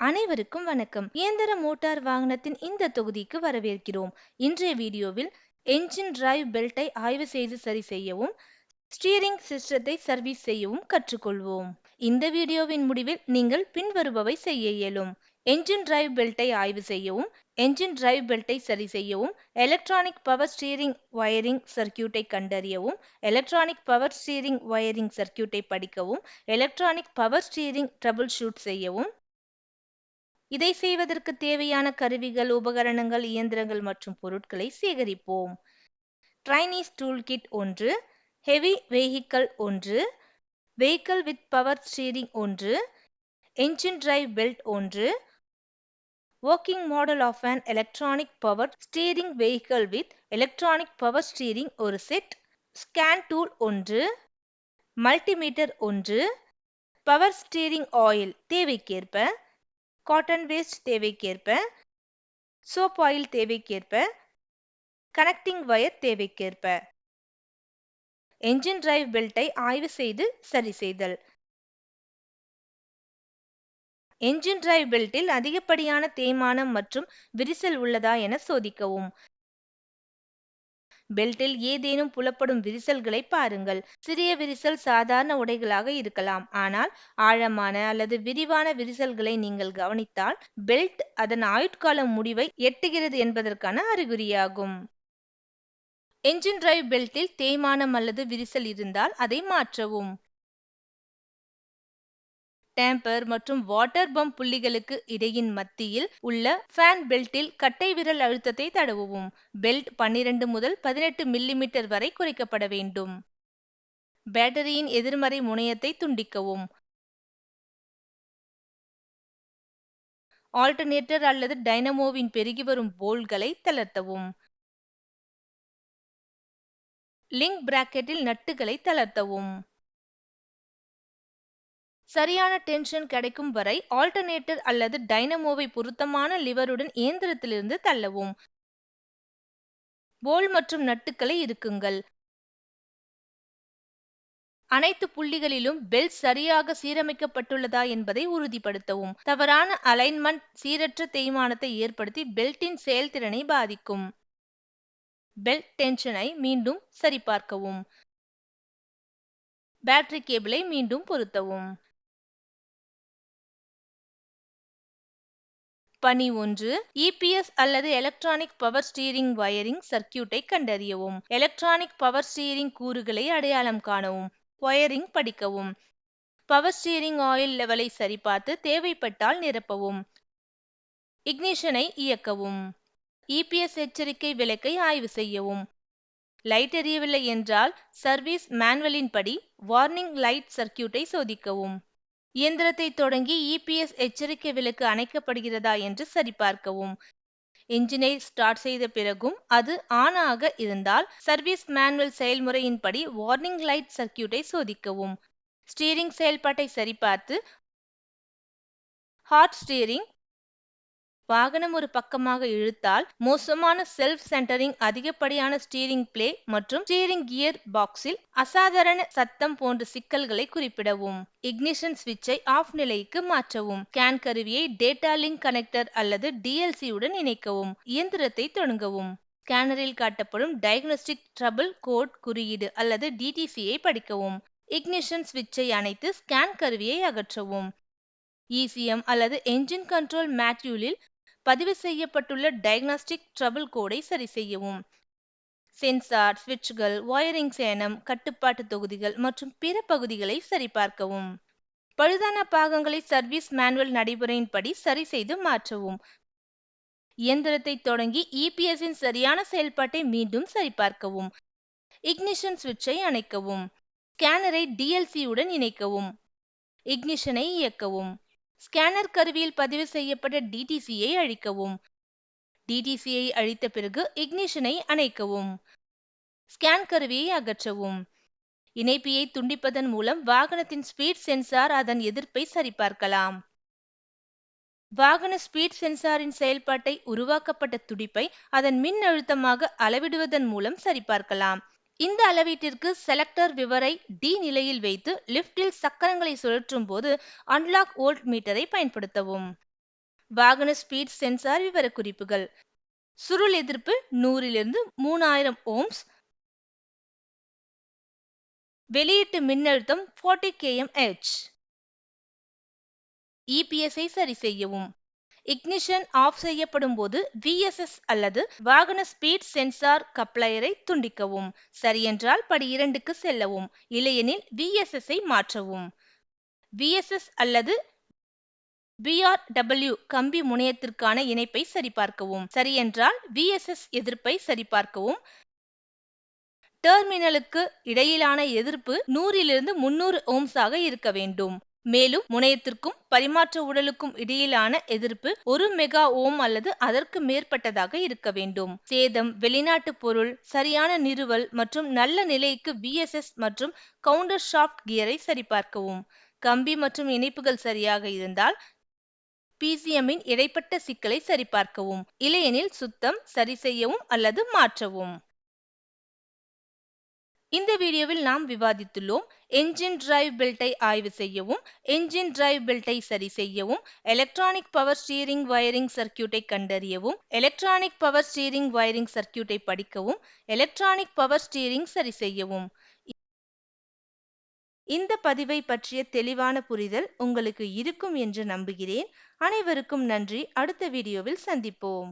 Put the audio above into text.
அனைவருக்கும் வணக்கம். இயந்திர மோட்டார் வாகனத்தின் இந்த தொகுதிக்கு வரவேற்கிறோம். இன்றைய வீடியோவில் என்ஜின் டிரைவ் பெல்ட்டை ஆய்வு செய்து சரி செய்யவும் ஸ்டீரிங் சிஸ்டத்தை சர்வீஸ் செய்யவும் கற்றுக்கொள்வோம். இந்த வீடியோவின் முடிவில் நீங்கள் பின்வருபவை செய்ய இயலும். என்ஜின் டிரைவ் பெல்ட்டை ஆய்வு செய்யவும் என்ஜின் டிரைவ் பெல்ட்டை சரி செய்யவும் எலக்ட்ரானிக் பவர் ஸ்டீரிங் வயரிங் சர்க்கியூட்டை கண்டறியவும் எலக்ட்ரானிக் பவர் ஸ்டீரிங் வயரிங் சர்க்கியூட்டை படிக்கவும் electronic power steering troubleshoot செய்யவும் இதை செய்வதற்கு தேவையான கருவிகள் உபகரணங்கள் இயந்திரங்கள் மற்றும் பொருட்களை சேகரிப்போம். ட்ரைனீஸ் டூல் கிட் ஒன்று ஹெவி வெஹிக்கல் ஒன்று வெஹிக்கல் வித் பவர் ஸ்டீரிங் ஒன்று என்ஜின் டிரைவ் பெல்ட் ஒன்று working model of an electronic power steering vehicle with electronic power steering ஒரு செட் ஸ்கேன் டூல் ஒன்று மல்டிமீட்டர் ஒன்று பவர் ஸ்டீரிங் ஆயில் தேவைக்கேற்ப cotton waste தேவைக்கேற்ப soap oil தேவைக்கேற்ப connecting wire தேவைக்கேற்ப. Engine drive பெல்ட்டை ஆய்வு செய்து சரி செய்தல். என்ஜின் டிரைவ் பெல்ட்டில் அதிகப்படியான தேய்மானம் மற்றும் விரிசல் உள்ளதா என சோதிக்கவும். பெல்ட்டில் ஏதேனும் புலப்படும் விரிசல்களை பாருங்கள். சிறிய விரிசல் சாதாரண உடைகளாக இருக்கலாம். ஆனால் ஆழமான அல்லது விரிவான விரிசல்களை நீங்கள் கவனித்தால் பெல்ட் அதன் ஆயுட்கால முடிவை எட்டுகிறது என்பதற்கான அறிகுறியாகும். என்ஜின் டிரைவ் பெல்ட்டில் தேய்மானம் அல்லது விரிசல் இருந்தால் அதை மாற்றவும். டேம்பர் மற்றும் வாட்டர் பம்ப் புள்ளிகளுக்கு இடையின் மத்தியில் உள்ள ஃபேன் பெல்ட்டில் கட்டை விரல் அழுத்தத்தை தடவவும். பெல்ட் பன்னிரண்டு முதல் பதினெட்டு மில்லிமீட்டர் வரை குறைக்கப்பட வேண்டும். பேட்டரியின் எதிர்மறை முனையத்தை துண்டிக்கவும். ஆல்டர்னேட்டர் அல்லது டைனமோவின் பெருகி வரும் போல்களை தளர்த்தவும். லிங்க் பிராக்கெட்டில் நட்டுகளை தளர்த்தவும். சரியான டென்ஷன் கிடைக்கும் வரை ஆல்டர்னேட்டர் அல்லது டைனமோவை பொருத்தமான லிவருடன் இயந்திரத்திலிருந்து தள்ளவும். போல் மற்றும் நட்டுக்களை இருக்குங்கள் அனைத்து புள்ளிகளிலும் பெல்ட் சரியாக சீரமைக்கப்பட்டுள்ளதா என்பதை உறுதிப்படுத்தவும். தவறான அலைன்மெண்ட் சீரற்ற தேய்மானத்தை ஏற்படுத்தி பெல்ட்டின் செயல்திறனை பாதிக்கும். பெல்ட் டென்ஷனை மீண்டும் சரிபார்க்கவும். பேட்டரி கேபிளை மீண்டும் பொருத்தவும். பணி ஒன்று இபிஎஸ் அல்லது எலக்ட்ரானிக் பவர் ஸ்டீரிங் வயரிங் சர்க்கியூட்டை கண்டறியவும். எலக்ட்ரானிக் பவர் ஸ்டீரிங் கூறுகளை அடையாளம் காணவும். வயரிங் படிக்கவும். பவர் ஸ்டீரிங் ஆயில் லெவலை சரிபார்த்து தேவைப்பட்டால் நிரப்பவும். இக்னிஷனை இயக்கவும். இபிஎஸ் எச்சரிக்கை விளக்கை ஆய்வு செய்யவும். லைட் எரியவில்லை என்றால் சர்வீஸ் மேனுவலின் படி வார்னிங் லைட் சர்க்கியூட்டை சோதிக்கவும். இயந்திரத்தை தொடங்கி இபிஎஸ் எச்சரிக்கை விளக்கு அணைக்கப்படுகிறதா என்று சரிபார்க்கவும். இன்ஜினை ஸ்டார்ட் செய்த பிறகும் அது ஆன் ஆக இருந்தால் சர்வீஸ் மேனுவல் செயல்முறையின்படி வார்னிங் லைட் சர்க்கியூட்டை சோதிக்கவும். ஸ்டீரிங் செயல்பாட்டை சரிபார்த்து ஹாட் ஸ்டீரிங் வாகனம் ஒரு பக்கமாக இழுத்தால் மோசமான செல்ஃப் சென்டரிங் அதிகப்படியான ஸ்டீரிங் பிளே மற்றும் ஸ்டீரிங் கியர் பாக்ஸில் அசாதாரண சத்தம் போன்ற சிக்கல்களை குறிப்பிடவும். இக்னிஷன் சுவிட்சை ஆஃப் நிலைக்கு மாற்றவும். கேன் கருவியை டேட்டா லிங்க் கனெக்டர் அல்லது டிஎல்சி உடன் இணைக்கவும். இயந்திரத்தை தொடங்கவும். ஸ்கேனரில் காட்டப்படும் டயக்னோஸ்டிக் ட்ரபிள் கோட் குறியீடு அல்லது டிடிசியை படிக்கவும். இக்னிஷன் சுவிட்சை அணைத்து ஸ்கேன் கருவியை அகற்றவும். இசிஎம் அல்லது என்ஜின் கண்ட்ரோல் மேட்யூலில் பதிவு செய்யப்பட்டுள்ள டயக்னாஸ்டிக் ட்ரபிள் கோடை சரி செய்யவும். சென்சார் சுவிட்சுகள் வயரிங் சேனம் கட்டுப்பாட்டு தொகுதிகள் மற்றும் பிற பகுதிகளை சரிபார்க்கவும் பழுதான பாகங்களை சர்வீஸ் மேனுவல் நடைமுறையின்படி சரி செய்து மாற்றவும். இயந்திரத்தை தொடங்கி இபிஎஸ்ஸின் சரியான செயல்பாட்டை மீண்டும் சரிபார்க்கவும் இக்னிஷன் சுவிட்சை அணைக்கவும். ஸ்கேனரை டிஎல்சியுடன் இணைக்கவும். இக்னிஷனை இயக்கவும். ஸ்கேனர் கருவியில் பதிவு செய்யப்பட்ட டிடிசியை அழிக்கவும். டிடிசியை அழித்த பிறகு இக்னிஷனை அணைக்கவும். ஸ்கேன் கருவியை அகற்றவும். இணைப்பியை துண்டிப்பதன் மூலம் வாகனத்தின் ஸ்பீட் சென்சார் அதன் எதிர்ப்பை சரிபார்க்கலாம். வாகன ஸ்பீட் சென்சாரின் செயல்பாட்டை உருவாக்கப்பட்ட துடிப்பை அதன் மின் அழுத்தமாக அளவிடுவதன் மூலம் சரிபார்க்கலாம். இந்த அளவீட்டிற்கு செலக்டர் விவரை டி நிலையில் வைத்து லிப்டில் சக்கரங்களை சுழற்றும் போது அன்லாக் வோல்ட் மீட்டரை பயன்படுத்தவும். வாகன ஸ்பீட் சென்சார் விவரக்குறிப்புகள். சுருள் எதிர்ப்பு நூறிலிருந்து மூணாயிரம் ஓம்ஸ் வெளியீட்டு மின்னழுத்தம் 40 kmh. இபிஎஸ்ஐ சரி செய்யவும். இக்னிஷன் ஆஃப் செய்யப்படும் போது விஎஸ்எஸ் அல்லது வாகன ஸ்பீட் சென்சார் கப்ளையரை துண்டிக்கவும். சரியென்றால் படி இரண்டுக்கு செல்லவும் இல்லையெனில் விஎஸ்எஸ்ஐ மாற்றவும். விஎஸ்எஸ் அல்லது பிஆர்டபிள்யூ கம்பி முனையத்திற்கான இணைப்பை சரிபார்க்கவும். சரியென்றால் விஎஸ்எஸ் எதிர்ப்பை சரிபார்க்கவும். டெர்மினலுக்கு இடையிலான எதிர்ப்பு நூறிலிருந்து முன்னூறு ஓம்ஸாக இருக்க வேண்டும். மேலும் முனையத்திற்கும் பரிமாற்ற உடலுக்கும் இடையிலான எதிர்ப்பு ஒரு மெகா ஓம் அல்லது அதற்கு மேற்பட்டதாக இருக்க வேண்டும். சேதம் வெளிநாட்டு பொருள் சரியான நிறுவல் மற்றும் நல்ல நிலைக்கு விஎஸ்எஸ் மற்றும் கவுண்டர் ஷாஃப்ட் கியரை சரிபார்க்கவும். கம்பி மற்றும் இணைப்புகள் சரியாக இருந்தால் பிசிஎம்மின் இடைப்பட்ட சிக்கலை சரிபார்க்கவும். இல்லையெனில் சுத்தம் சரி செய்யவும் அல்லது மாற்றவும். இந்த வீடியோவில் நாம் விவாதித்துள்ளோம் என்ஜின் டிரைவ் பெல்ட்டை ஆய்வு செய்யவும் என்ஜின் டிரைவ் பெல்ட்டை சரி செய்யவும் எலக்ட்ரானிக் பவர் ஸ்டீரிங் வயரிங் சர்க்கியூட்டை கண்டறியவும் எலக்ட்ரானிக் பவர் ஸ்டீரிங் வயரிங் சர்க்கியூட்டை படிக்கவும் எலக்ட்ரானிக் பவர் ஸ்டீரிங் சரி செய்யவும். இந்த பதிவை பற்றிய தெளிவான புரிதல் உங்களுக்கு இருக்கும் என்று நம்புகிறேன். அனைவருக்கும் நன்றி. அடுத்த வீடியோவில் சந்திப்போம்.